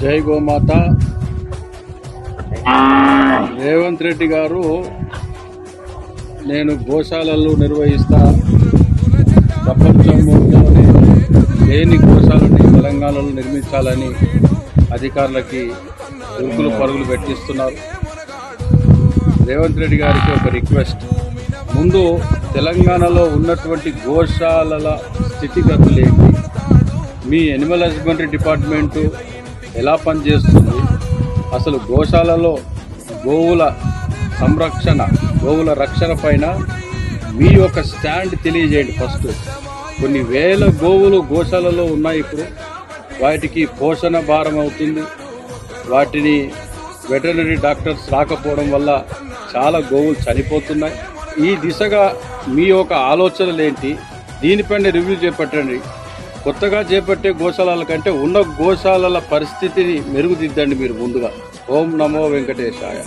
జై గోమాత. రేవంత్ రెడ్డి గారు నేను గోశాలలు నిర్వహిస్తా ప్రపంచంలోనే లేని గోశాలని తెలంగాణలో నిర్మించాలని అధికారులకి ఉరుకులు పరుగులు పెట్టిస్తున్నారు. రేవంత్ రెడ్డి గారికి ఒక రిక్వెస్ట్. ముందు తెలంగాణలో ఉన్నటువంటి గోశాలల స్థితిగతులు ఏంటి? మీ ఎనిమల్ హస్బెండరీ డిపార్ట్మెంటు ఎలా పనిచేస్తుంది? అసలు గోశాలలో గోవుల సంరక్షణ గోవుల రక్షణ పైన మీ యొక్క స్టాండ్ తెలియజేయండి ఫస్ట్. కొన్ని వేల గోవులు గోశాలలో ఉన్నాయి ఇప్పుడు. వాటికి పోషణ భారం అవుతుంది. వాటిని వెటర్నరీ డాక్టర్స్ రాకపోవడం వల్ల చాలా గోవులు చనిపోతున్నాయి. ఈ దిశగా మీ యొక్క ఆలోచనలు ఏంటి? దీనిపైన రివ్యూ చేపట్టండి. కొత్తగా చేపట్టే గోశాలల కంటే ఉన్న గోశాలల పరిస్థితిని మెరుగుదిద్దండి మీరు ముందుగా. ఓం నమో వెంకటేశాయ.